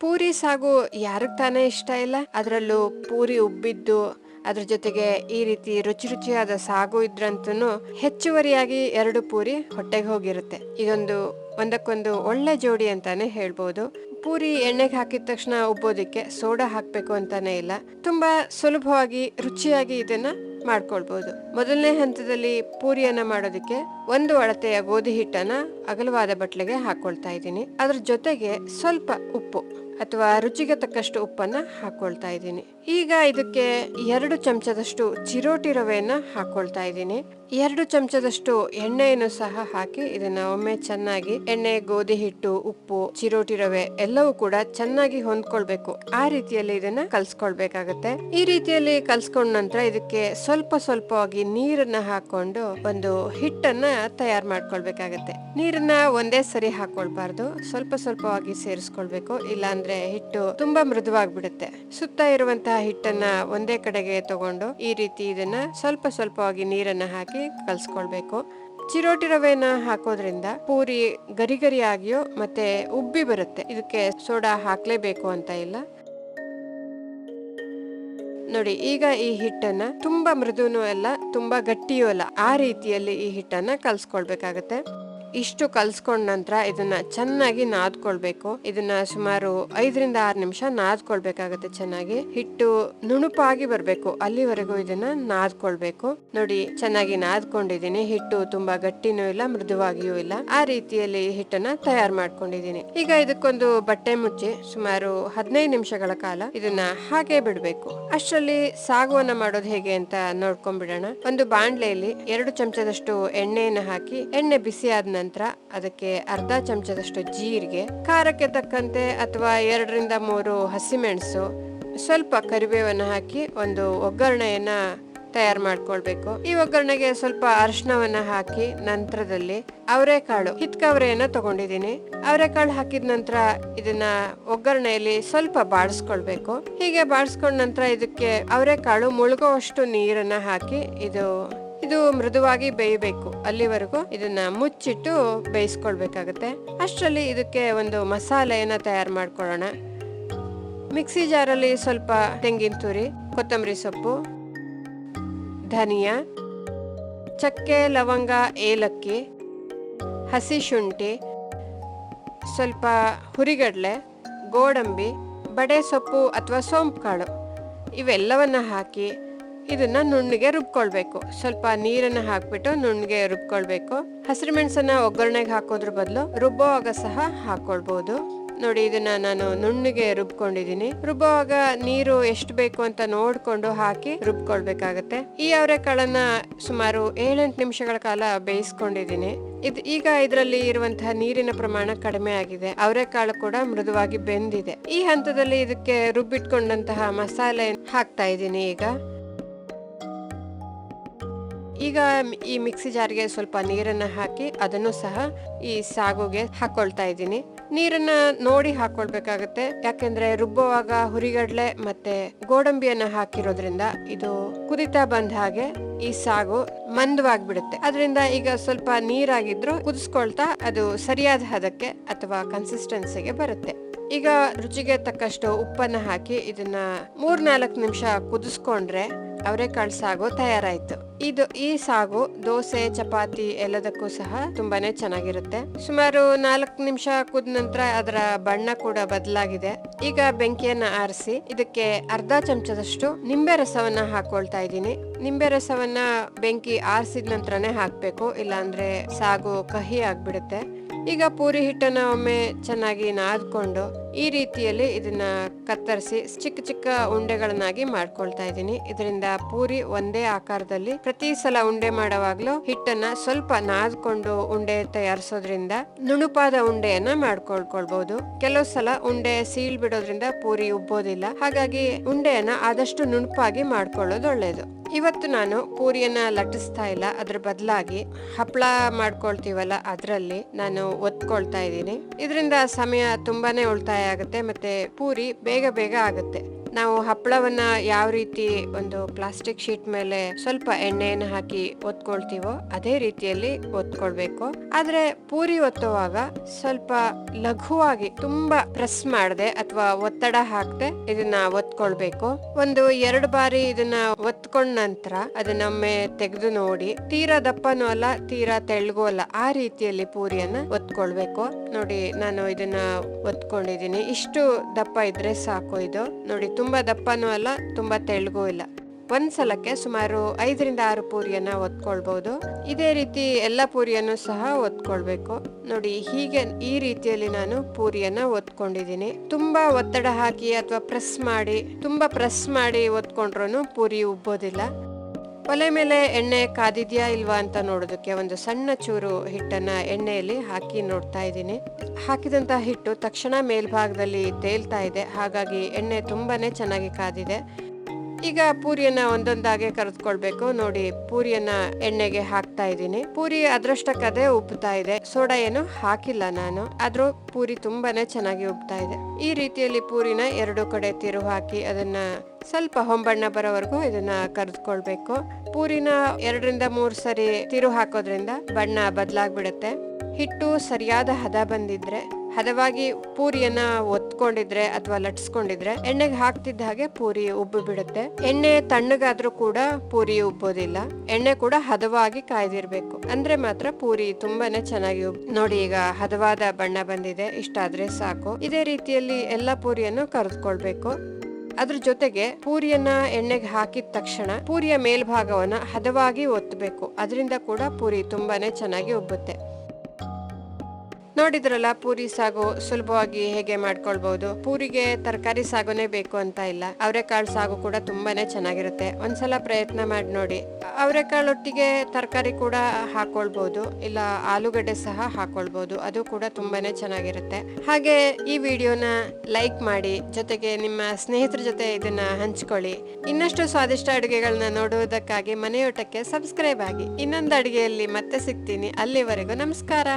ಪೂರಿ ಸಾಗು ಯಾರಿಗೆ ತಾನೇ ಇಷ್ಟ ಇಲ್ಲ? ಅದರಲ್ಲೂ ಪೂರಿ ಉಬ್ಬಿದ್ದು, ಅದ್ರ ಜೊತೆಗೆ ಈ ರೀತಿ ರುಚಿ ರುಚಿಯಾದ ಸಾಗು ಇದ್ರಂತೂ ಹೆಚ್ಚುವರಿಯಾಗಿ ಎರಡು ಪೂರಿ ಹೊಟ್ಟೆಗೆ ಹೋಗಿರುತ್ತೆ. ಇದೊಂದು ಒಂದಕ್ಕೊಂದು ಒಳ್ಳೆ ಜೋಡಿ ಅಂತಾನೆ ಹೇಳ್ಬೋದು. ಪೂರಿ ಎಣ್ಣೆಗೆ ಹಾಕಿದ ತಕ್ಷಣ ಉಬ್ಬೋದಿಕ್ಕೆ ಸೋಡಾ ಹಾಕ್ಬೇಕು ಅಂತಾನೆ ಇಲ್ಲ. ತುಂಬಾ ಸುಲಭವಾಗಿ, ರುಚಿಯಾಗಿ ಇದನ್ನ ಮಾಡ್ಕೊಳ್ಬಹುದು ಮೊದಲನೇ ಹಂತದಲ್ಲಿ ಪೂರಿಯನ್ನ ಮಾಡೋದಕ್ಕೆ ಒಂದು ಅಳತೆಯ ಗೋಧಿ ಹಿಟ್ಟನ್ನ ಅಗಲವಾದ ಬಟ್ಲಿಗೆ ಹಾಕೊಳ್ತಾ ಇದ್ದೀನಿ. ಅದ್ರ ಜೊತೆಗೆ ಸ್ವಲ್ಪ ಉಪ್ಪು. ಅಥವಾ ರುಚಿಗೆ ತಕ್ಕಷ್ಟು ಉಪ್ಪನ್ನು ಹಾಕ್ಕೊಳ್ತಾ ಇದ್ದೀನಿ. ಈಗ ಇದಕ್ಕೆ ಎರಡು ಚಮಚದಷ್ಟು ಚಿರೋಟಿ ರವೆಯನ್ನ ಹಾಕೊಳ್ತಾ ಇದ್ದೀನಿ. ಎರಡು ಚಮಚದಷ್ಟು ಎಣ್ಣೆಯನ್ನು ಸಹ ಹಾಕಿ ಇದನ್ನ ಒಮ್ಮೆ ಚೆನ್ನಾಗಿ ಎಣ್ಣೆ, ಗೋಧಿ ಹಿಟ್ಟು, ಉಪ್ಪು, ಚಿರೋಟಿ ರವೆ ಎಲ್ಲವೂ ಕೂಡ ಚೆನ್ನಾಗಿ ಹೊಂದ್ಕೊಳ್ಬೇಕು. ಆ ರೀತಿಯಲ್ಲಿ ಇದನ್ನ ಕಲ್ಸ್ಕೊಳ್ಬೇಕಾಗತ್ತೆ. ಈ ರೀತಿಯಲ್ಲಿ ಕಲ್ಸ್ಕೊಂಡ ನಂತರ ಇದಕ್ಕೆ ಸ್ವಲ್ಪ ಸ್ವಲ್ಪವಾಗಿ ನೀರನ್ನ ಹಾಕೊಂಡು ಒಂದು ಹಿಟ್ಟನ್ನ ತಯಾರು ಮಾಡ್ಕೊಳ್ಬೇಕಾಗತ್ತೆ. ನೀರನ್ನ ಒಂದೇ ಸರಿ ಹಾಕೊಳ್ಬಾರ್ದು. ಸ್ವಲ್ಪ ಸ್ವಲ್ಪವಾಗಿ ಸೇರಿಸ್ಕೊಳ್ಬೇಕು. ಇಲ್ಲಾಂದ್ರೆ ಹಿಟ್ಟು ತುಂಬಾ ಮೃದುವಾಗ್ಬಿಡುತ್ತೆ. ಸುತ್ತ ಇರುವಂತಹ ಹಿಟ್ಟನ್ನ ಒಂದೇ ಕಡೆಗೆ ತಗೊಂಡು ಈ ರೀತಿ ಇದನ್ನ ಸ್ವಲ್ಪ ಸ್ವಲ್ಪವಾಗಿ ನೀರನ್ನ ಹಾಕಿ ಕಲ್ಸ್ಕೊಳ್ಬೇಕು. ಚಿರೋಟಿ ರವೆನ ಹಾಕೋದ್ರಿಂದ ಪೂರಿ ಗರಿ ಗರಿಯಾಗಿಯೋ ಮತ್ತೆ ಉಬ್ಬಿ ಬರುತ್ತೆ. ಇದಕ್ಕೆ ಸೋಡಾ ಹಾಕ್ಲೇಬೇಕು ಅಂತ ಇಲ್ಲ. ನೋಡಿ, ಈಗ ಈ ಹಿಟ್ಟನ್ನ ತುಂಬಾ ಮೃದುನೂ ಅಲ್ಲ, ತುಂಬಾ ಗಟ್ಟಿಯೂ ಅಲ್ಲ. ಆ ರೀತಿಯಲ್ಲಿ ಈ ಹಿಟ್ಟನ್ನ ಕಲ್ಸ್ಕೊಳ್ಬೇಕಾಗತ್ತೆ. ಇಷ್ಟು ಕಲ್ಸ್ಕೊಂಡ ನಂತರ ಇದನ್ನ ಚೆನ್ನಾಗಿ ನಾದ್ಕೊಳ್ಬೇಕು. ಇದನ್ನ ಸುಮಾರು ಐದರಿಂದ ಆರು ನಿಮಿಷ ನಾದ್ಕೊಳ್ಬೇಕಾಗತ್ತೆ ಚೆನ್ನಾಗಿ. ಹಿಟ್ಟು ನುಣುಪಾಗಿ ಬರಬೇಕು. ಅಲ್ಲಿವರೆಗೂ ಇದನ್ನ ನಾದ್ಕೊಳ್ಬೇಕು. ನೋಡಿ, ಚೆನ್ನಾಗಿ ನಾದ್ಕೊಂಡಿದ್ದೀನಿ. ಹಿಟ್ಟು ತುಂಬಾ ಗಟ್ಟಿನೂ ಇಲ್ಲ, ಮೃದುವಾಗಿಯೂ ಇಲ್ಲ. ಆ ರೀತಿಯಲ್ಲಿ ಹಿಟ್ಟನ್ನ ತಯಾರು ಮಾಡ್ಕೊಂಡಿದೀನಿ ಈಗ ಇದಕ್ಕೊಂದು ಬಟ್ಟೆ ಮುಚ್ಚಿ ಸುಮಾರು ಹದಿನೈದು ನಿಮಿಷಗಳ ಕಾಲ ಇದನ್ನ ಹಾಗೆ ಬಿಡ್ಬೇಕು. ಅಷ್ಟರಲ್ಲಿ ಸಾಗುವನ್ನ ಮಾಡೋದು ಹೇಗೆ ಅಂತ ನೋಡ್ಕೊಂಡ್ಬಿಡೋಣ. ಒಂದು ಬಾಣ್ಲೆಯಲ್ಲಿ ಎರಡು ಚಮಚದಷ್ಟು ಎಣ್ಣೆಯನ್ನು ಹಾಕಿ, ಎಣ್ಣೆ ಬಿಸಿ ಆದ ನಂತರ ಅದಕ್ಕೆ ಅರ್ಧ ಚಮಚದಷ್ಟು ಜೀರಿಗೆ, ಖಾರಕ್ಕೆ ತಕ್ಕಂತೆ ಅಥವಾ ಎರಡರಿಂದ ಮೂರು ಹಸಿಮೆಣಸು, ಸ್ವಲ್ಪ ಕರಿಬೇವನ್ನು ಹಾಕಿ ಒಂದು ಒಗ್ಗರಣೆಯನ್ನ ತಯಾರು ಮಾಡ್ಕೊಳ್ಬೇಕು. ಈ ಒಗ್ಗರಣೆಗೆ ಸ್ವಲ್ಪ ಅರಿಶಿನವನ್ನ ಹಾಕಿ ನಂತರದಲ್ಲಿ ಅವರೆಕಾಳು, ಹಿತ್ಕವರೆಯನ್ನ ತಗೊಂಡಿದ್ದೀನಿ. ಅವರೆಕಾಳು ಹಾಕಿದ ನಂತರ ಇದನ್ನ ಒಗ್ಗರಣೆಯಲ್ಲಿ ಸ್ವಲ್ಪ ಬಾಡಿಸ್ಕೊಳ್ಬೇಕು ಹೀಗೆ ಬಾಡಿಸ್ಕೊಂಡ ನಂತರ ಇದಕ್ಕೆ ಅವರೆಕಾಳು ಮುಳುಗುವಷ್ಟು ನೀರನ್ನ ಹಾಕಿ ಇದು ಇದು ಮೃದುವಾಗಿ ಬೇಯಬೇಕು. ಅಲ್ಲಿವರೆಗೂ ಇದನ್ನ ಮುಚ್ಚಿಟ್ಟು ಬೇಯಿಸ್ಕೊಳ್ಬೇಕಾಗತ್ತೆ. ಅಷ್ಟರಲ್ಲಿ ಇದಕ್ಕೆ ಒಂದು ಮಸಾಲೆಯನ್ನ ತಯಾರು ಮಾಡ್ಕೊಳ್ಳೋಣ. ಮಿಕ್ಸಿ ಜಾರಲ್ಲಿ ಸ್ವಲ್ಪ ತೆಂಗಿನ ತುರಿ, ಕೊತ್ತಂಬರಿ ಸೊಪ್ಪು, ಧನಿಯಾ, ಚಕ್ಕೆ, ಲವಂಗ, ಏಲಕ್ಕಿ, ಹಸಿ ಶುಂಠಿ, ಸ್ವಲ್ಪ ಹುರಿಗಡಲೆ, ಗೋಡಂಬಿ, ಬಡೆ ಸೊಪ್ಪು ಅಥವಾ ಸೋಂಪು ಕಾಳು ಇವೆಲ್ಲವನ್ನ ಹಾಕಿ ಇದನ್ನ ನುಣ್ಣಗೆ ರುಬ್ಕೊಳ್ಬೇಕು. ಸ್ವಲ್ಪ ನೀರನ್ನ ಹಾಕ್ಬಿಟ್ಟು ನುಣ್ಣಗೆ ರುಬ್ಕೊಳ್ಬೇಕು. ಹಸಿರು ಮೆಣಸನ್ನ ಒಗ್ಗರಣೆಗೆ ಹಾಕೋದ್ರ ಬದಲು ರುಬ್ಬುವಾಗ ಸಹ ಹಾಕೊಳ್ಬಹುದು ನೋಡಿ, ಇದನ್ನ ನಾನು ನುಣ್ಣಗೆ ರುಬ್ಕೊಂಡಿದೀನಿ. ರುಬ್ಬುವಾಗ ನೀರು ಎಷ್ಟು ಬೇಕು ಅಂತ ನೋಡ್ಕೊಂಡು ಹಾಕಿ ರುಬ್ಕೊಳ್ಬೇಕಾಗತ್ತೆ. ಈ ಅವರೆಕಾಳನ್ನ ಸುಮಾರು ಏಳೆಂಟು ನಿಮಿಷಗಳ ಕಾಲ ಬೇಯಿಸ್ಕೊಂಡಿದೀನಿ. ಇದು ಈಗ ಇದರಲ್ಲಿ ಇರುವಂತಹ ನೀರಿನ ಪ್ರಮಾಣ ಕಡಿಮೆ ಆಗಿದೆ. ಅವರೆಕಾಳು ಕೂಡ ಮೃದುವಾಗಿ ಬೆಂದಿದೆ. ಈ ಹಂತದಲ್ಲಿ ಇದಕ್ಕೆ ರುಬ್ಬಿಟ್ಕೊಂಡಂತಹ ಮಸಾಲೆ ಹಾಕ್ತಾ ಇದ್ದೀನಿ ಈಗ. ಈಗ ಈ ಮಿಕ್ಸಿ ಜಾರ್ಗೆ ಸ್ವಲ್ಪ ನೀರನ್ನ ಹಾಕಿ ಅದನ್ನು ಸಹ ಈ ಸಾಗುಗೆ ಹಾಕೊಳ್ತಾ ಇದ್ದೀನಿ. ನೀರನ್ನ ನೋಡಿ ಹಾಕೊಳ್ಬೇಕಾಗತ್ತೆ. ಯಾಕೆಂದ್ರೆ ರುಬ್ಬುವಾಗ ಹುರಿಗಡ್ಲೆ ಮತ್ತೆ ಗೋಡಂಬಿಯನ್ನ ಹಾಕಿರೋದ್ರಿಂದ ಇದು ಕುದಿತಾ ಬಂದ ಹಾಗೆ ಈ ಸಾಗು ಮಂದವಾಗ್ಬಿಡುತ್ತೆ. ಅದರಿಂದ ಈಗ ಸ್ವಲ್ಪ ನೀರಾಗಿದ್ರು ಕುದಿಸ್ಕೊಳ್ತಾ ಅದು ಸರಿಯಾದ ಹದಕ್ಕೆ ಅಥವಾ ಕನ್ಸಿಸ್ಟೆನ್ಸಿಗೆ ಬರುತ್ತೆ. ಈಗ ರುಚಿಗೆ ತಕ್ಕಷ್ಟು ಉಪ್ಪನ್ನ ಹಾಕಿ ಇದನ್ನ ಮೂರ್ನಾಲ್ಕು ನಿಮಿಷ ಕುದಿಸ್ಕೊಂಡ್ರೆ ಅವರೆಕಾಳು ಸಾಗು ತಯಾರಾಯ್ತು. ಇದು ಈ ಸಾಗು, ದೋಸೆ, ಚಪಾತಿ ಎಲ್ಲದಕ್ಕೂ ಸಹ ತುಂಬಾನೇ ಚೆನ್ನಾಗಿರುತ್ತೆ. ಸುಮಾರು ನಾಲ್ಕು ನಿಮಿಷ ಕುದ ನಂತರ ಅದರ ಬಣ್ಣ ಕೂಡ ಬದಲಾಗಿದೆ. ಈಗ ಬೆಂಕಿಯನ್ನ ಆರಿಸಿ, ಇದಕ್ಕೆ ಅರ್ಧ ಚಮಚದಷ್ಟು ನಿಂಬೆ ರಸವನ್ನ ಹಾಕೊಳ್ತಾ ಇದ್ದೀನಿ. ನಿಂಬೆ ರಸವನ್ನ ಬೆಂಕಿ ಆರಿಸಿದ ನಂತರನೇ ಹಾಕ್ಬೇಕು, ಇಲ್ಲಾಂದ್ರೆ ಸಾಗು ಕಹಿ ಆಗ್ಬಿಡುತ್ತೆ. ಈಗ ಪೂರಿ ಹಿಟ್ಟನ್ನ ಒಮ್ಮೆ ಚೆನ್ನಾಗಿ ನಾದ್ಕೊಂಡು ಈ ರೀತಿಯಲ್ಲಿ ಇದನ್ನ ಕತ್ತರಿಸಿ ಚಿಕ್ಕ ಚಿಕ್ಕ ಉಂಡೆಗಳನ್ನಾಗಿ ಮಾಡ್ಕೊಳ್ತಾ ಇದ್ದೀನಿ. ಇದರಿಂದ ಪೂರಿ ಒಂದೇ ಆಕಾರದಲ್ಲಿ ಪ್ರತಿ ಸಲ ಉಂಡೆ ಮಾಡುವಾಗ್ಲೂ ಹಿಟ್ಟನ್ನ ಸ್ವಲ್ಪ ನಾದ್ಕೊಂಡು ಉಂಡೆ ತಯಾರಿಸೋದ್ರಿಂದ ನುಣುಪಾದ ಉಂಡೆಯನ್ನ ಮಾಡ್ಕೊಳ್ಕೊಳ್ಬಹುದು ಕೆಲವು ಸಲ ಉಂಡೆ ಸೀಳ್ ಬಿಡೋದ್ರಿಂದ ಪೂರಿ ಉಬ್ಬೋದಿಲ್ಲ. ಹಾಗಾಗಿ ಉಂಡೆಯನ್ನ ಆದಷ್ಟು ನುಣುಪಾಗಿ ಮಾಡ್ಕೊಳ್ಳೋದು ಒಳ್ಳೇದು. ಇವತ್ತು ನಾನು ಪೂರಿಯನ್ನ ಲಟ್ಟಿಸ್ತಾ ಇಲ್ಲ. ಅದ್ರ ಬದಲಾಗಿ ಹಪ್ಪಳ ಮಾಡ್ಕೊಳ್ತೀವಲ್ಲ ಅದರಲ್ಲಿ ನಾನು ಒತ್ಕೊಳ್ತಾ ಇದ್ದೀನಿ. ಇದರಿಂದ ಸಮಯ ತುಂಬಾನೇ ಉಳಿತಾಯ ಆಗುತ್ತೆ ಮತ್ತೆ ಪೂರಿ ಬೇಗ ಬೇಗ ಆಗುತ್ತೆ. ನಾವು ಹಪ್ಪಳವನ್ನ ಯಾವ ರೀತಿ ಒಂದು ಪ್ಲಾಸ್ಟಿಕ್ ಶೀಟ್ ಮೇಲೆ ಸ್ವಲ್ಪ ಎಣ್ಣೆಯನ್ನು ಹಾಕಿ ಒತ್ಕೊಳ್ತೀವೋ ಅದೇ ರೀತಿಯಲ್ಲಿ ಒತ್ಕೊಳ್ಬೇಕು. ಆದ್ರೆ ಪೂರಿ ಒತ್ತುವಾಗ ಸ್ವಲ್ಪ ಲಘುವಾಗಿ ತುಂಬಾ ಪ್ರೆಸ್ ಮಾಡದೆ ಅಥವಾ ಒತ್ತಡ ಹಾಕದೆ ಇದನ್ನ ಒತ್ಕೊಳ್ಬೇಕು ಒಂದು ಎರಡು ಬಾರಿ ಇದನ್ನ ಒತ್ಕೊಂಡ ನಂತರ ಅದನ್ನೊಮ್ಮೆ ತೆಗೆದು ನೋಡಿ. ತೀರಾ ದಪ್ಪನೂ ಅಲ್ಲ, ತೀರಾ ತೆಳ್ಳಗೂ ಅಲ್ಲ. ಆ ರೀತಿಯಲ್ಲಿ ಪೂರಿಯನ್ನ ಒತ್ಕೊಳ್ಬೇಕು. ನೋಡಿ, ನಾನು ಇದನ್ನ ಒತ್ಕೊಂಡಿದೀನಿ ಇಷ್ಟು ದಪ್ಪ ಇದ್ರೆ ಸಾಕು ಇದು. ನೋಡಿ, ತುಂಬಾ ದಪ್ಪನೂ ಅಲ್ಲ, ತುಂಬಾ ತೆಳ್ಳಗೂ ಇಲ್ಲ. ಒಂದ್ ಸಲಕ್ಕೆ ಸುಮಾರು ಐದರಿಂದ ಆರು ಪೂರಿಯನ್ನ ಒತ್ಕೊಳ್ಬಹುದು ಇದೇ ರೀತಿ ಎಲ್ಲ ಪೂರಿಯನ್ನು ಸಹ ಒತ್ಕೊಳ್ಬೇಕು. ನೋಡಿ, ಹೀಗೆ ಈ ರೀತಿಯಲ್ಲಿ ನಾನು ಪೂರಿಯನ್ನ ಒತ್ಕೊಂಡಿದ್ದೀನಿ. ತುಂಬಾ ಒತ್ತಡ ಹಾಕಿ ಅಥವಾ ಪ್ರೆಸ್ ಮಾಡಿ, ತುಂಬಾ ಪ್ರೆಸ್ ಮಾಡಿ ಒತ್ಕೊಂಡ್ರು ಪೂರಿ ಉಬ್ಬೋದಿಲ್ಲ. ಒಲೆ ಮೇಲೆ ಎಣ್ಣೆ ಕಾದಿದ್ಯಾ ಇಲ್ವಾ ಅಂತ ನೋಡೋದಕ್ಕೆ ಒಂದು ಸಣ್ಣ ಚೂರು ಹಿಟ್ಟನ್ನ ಎಣ್ಣೆಯಲ್ಲಿ ಹಾಕಿ ನೋಡ್ತಾ ಇದ್ದೀನಿ. ಹಾಕಿದಂತ ಹಿಟ್ಟು ತಕ್ಷಣ ಮೇಲ್ಭಾಗದಲ್ಲಿ ತೇಲ್ತಾ ಇದೆ. ಹಾಗಾಗಿ ಎಣ್ಣೆ ತುಂಬಾನೇ ಚೆನ್ನಾಗಿ ಕಾದಿದೆ. ಈಗ ಪೂರಿಯನ್ನ ಒಂದೊಂದಾಗೆ ಕರೆದುಕೊಳ್ಬೇಕು. ನೋಡಿ, ಪೂರಿಯನ್ನ ಎಣ್ಣೆಗೆ ಹಾಕ್ತಾ ಇದ್ದೀನಿ. ಪೂರಿ ಅದೃಷ್ಟಕ್ಕದೆ ಉಬ್ತಾ ಇದೆ. ಸೋಡಾ ಏನು ಹಾಕಿಲ್ಲ ನಾನು. ಆದ್ರೂ ಪೂರಿ ತುಂಬಾನೇ ಚೆನ್ನಾಗಿ ಉಬ್ತಾ ಇದೆ. ಈ ರೀತಿಯಲ್ಲಿ ಪೂರಿನ ಎರಡು ಕಡೆ ತಿರು ಹಾಕಿ ಅದನ್ನ ಸ್ವಲ್ಪ ಹೊಂಬಣ್ಣ ಬರೋವರೆಗೂ ಇದನ್ನ ಕರೆದುಕೊಳ್ಬೇಕು. ಪೂರಿನ ಎರಡರಿಂದ ಮೂರ್ ಸರಿ ತಿರು ಹಾಕೋದ್ರಿಂದ ಬಣ್ಣ ಬದಲಾಗ್ಬಿಡುತ್ತೆ. ಹಿಟ್ಟು ಸರಿಯಾದ ಹದ ಬಂದಿದ್ರೆ ಹದವಾಗಿ ಪೂರಿಯನ್ನ ಒತ್ಕೊಂಡಿದ್ರೆ ಅಥವಾ ಲಟ್ಸ್ಕೊಂಡಿದ್ರೆ ಎಣ್ಣೆಗೆ ಹಾಕ್ತಿದ್ದ ಹಾಗೆ ಪೂರಿ ಉಬ್ಬು ಬಿಡುತ್ತೆ. ಎಣ್ಣೆ ತಣ್ಣಗಾದ್ರೂ ಕೂಡ ಪೂರಿ ಉಬ್ಬೋದಿಲ್ಲ ಎಣ್ಣೆ ಕೂಡ ಹದವಾಗಿ ಕಾಯ್ದಿರ್ಬೇಕು. ಅಂದ್ರೆ ಮಾತ್ರ ಪೂರಿ ತುಂಬಾನೇ ಚೆನ್ನಾಗಿ ನೋಡಿ ಈಗ ಹದವಾದ ಬಣ್ಣ ಬಂದಿದೆ. ಇಷ್ಟಾದ್ರೆ ಸಾಕು. ಇದೇ ರೀತಿಯಲ್ಲಿ ಎಲ್ಲ ಪೂರಿಯನ್ನು ಕರೆದುಕೊಳ್ಬೇಕು. ಅದ್ರ ಜೊತೆಗೆ ಪೂರಿಯನ್ನ ಎಣ್ಣೆಗೆ ಹಾಕಿದ ತಕ್ಷಣ ಪೂರಿಯ ಮೇಲ್ಭಾಗವನ್ನ ಹದವಾಗಿ ಒತ್ತಬೇಕು ಅದರಿಂದ ಕೂಡ ಪೂರಿ ತುಂಬಾನೇ ಚೆನ್ನಾಗಿ ಉಬ್ಬುತ್ತೆ. ನೋಡಿದ್ರಲ್ಲ, ಪೂರಿ ಸಾಗು ಸುಲಭವಾಗಿ ಹೇಗೆ ಮಾಡ್ಕೊಳ್ಬಹುದು ಪೂರಿಗೆ ತರಕಾರಿ ಸಾಗುನೇ ಬೇಕು ಅಂತ ಇಲ್ಲ. ಅವರೆಕಾಳು ಸಾಗು ಕೂಡ ತುಂಬಾನೇ ಚೆನ್ನಾಗಿರುತ್ತೆ. ಒಂದ್ಸಲ ಪ್ರಯತ್ನ ಮಾಡಿ ನೋಡಿ. ಅವರೆಕಾಳು ಒಟ್ಟಿಗೆ ತರಕಾರಿ ಕೂಡ ಹಾಕೊಳ್ಬಹುದು ಇಲ್ಲ ಆಲೂಗಡ್ಡೆ ಸಹ ಹಾಕೊಳ್ಬಹುದು ಅದು ಕೂಡ ತುಂಬಾನೇ ಚೆನ್ನಾಗಿರುತ್ತೆ. ಹಾಗೆ ಈ ವಿಡಿಯೋನ ಲೈಕ್ ಮಾಡಿ, ಜೊತೆಗೆ ನಿಮ್ಮ ಸ್ನೇಹಿತರ ಜೊತೆ ಇದನ್ನ ಹಂಚ್ಕೊಳ್ಳಿ. ಇನ್ನಷ್ಟು ಸ್ವಾದಿಷ್ಟ ಅಡುಗೆಗಳನ್ನ ನೋಡುವುದಕ್ಕಾಗಿ ಮನೆಯೋಟಕ್ಕೆ ಸಬ್ಸ್ಕ್ರೈಬ್ ಆಗಿ. ಇನ್ನೊಂದು ಅಡುಗೆಯಲ್ಲಿ ಮತ್ತೆ ಸಿಗ್ತೀನಿ. ಅಲ್ಲಿವರೆಗೂ ನಮಸ್ಕಾರ.